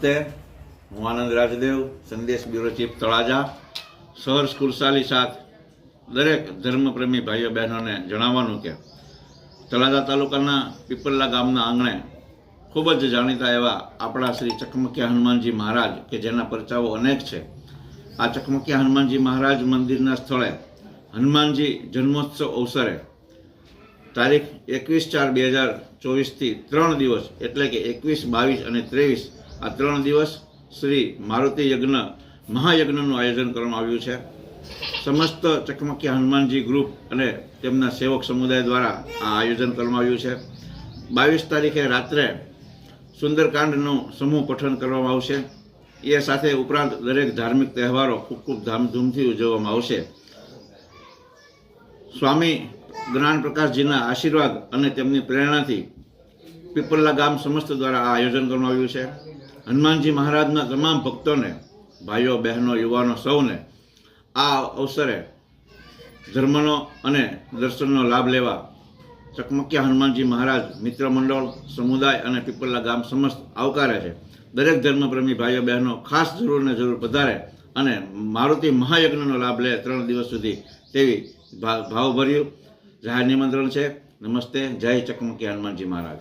નમસ્તે. હું Anand Rajdev, Sandesh bureau chief Talaja. શહર સ્કૂલશાલી સાથ દરેક ધર્મપ્રેમી ભાઈઓ બહેનોને જણાવવાનું કે તળાજા તાલુકાના પીપલ્લા ગામના આંગણે ખૂબ જ જાણીતા એવા આપણા શ્રી ચકમકિયા હનુમાનજી મહારાજ કે જેના પરચાઓ અનેક છે. આ ચકમકિયા હનુમાનજી મહારાજ મંદિરના સ્થળે હનુમાનજી જન્મોત્સવ અવસરે તારીખ એકવીસ ચાર બે હજાર ચોવીસથી ત્રણ દિવસ એટલે કે એકવીસ, બાવીસ અને ત્રેવીસ આ ત્રણ દિવસ શ્રી મારુતિ યજ્ઞ, મહાયજ્ઞનું આયોજન કરવામાં આવ્યું છે. સમસ્ત ચકમકિયા હનુમાનજી ગ્રુપ અને તેમના સેવક સમુદાય દ્વારા આ આયોજન કરવામાં આવ્યું છે. બાવીસ તારીખે રાત્રે સુંદરકાંડનું સમૂહ પઠન કરવામાં આવશે. એ સાથે ઉપરાંત દરેક ધાર્મિક તહેવારો ખૂબ ખૂબ ધામધૂમથી ઉજવવામાં આવશે. સ્વામી જ્ઞાન પ્રકાશજીના આશીર્વાદ અને તેમની પ્રેરણાથી પીપલ્લા ગામ સમસ્ત દ્વારા આ આયોજન કરવામાં આવ્યું છે. હનુમાનજી મહારાજના તમામ ભક્તોને, ભાઈઓ, બહેનો, યુવાનો સૌને આ અવસરે ધર્મનો અને દર્શનનો લાભ લેવા ચકમકિયા હનુમાનજી મહારાજ મિત્ર મંડળ, સમુદાય અને પીપલ્લા ગામ સમસ્ત આવકારે છે. દરેક ધર્મપ્રેમી ભાઈઓ, બહેનો ખાસ જરૂર ને જરૂર પધારે અને મારુતિ મહાયજ્ઞનો લાભ લે ત્રણ દિવસ સુધી તેવી ભાવભર્યું જાહેર નિમંત્રણ છે. નમસ્તે, જય ચકમકિયા હનુમાનજી મહારાજ.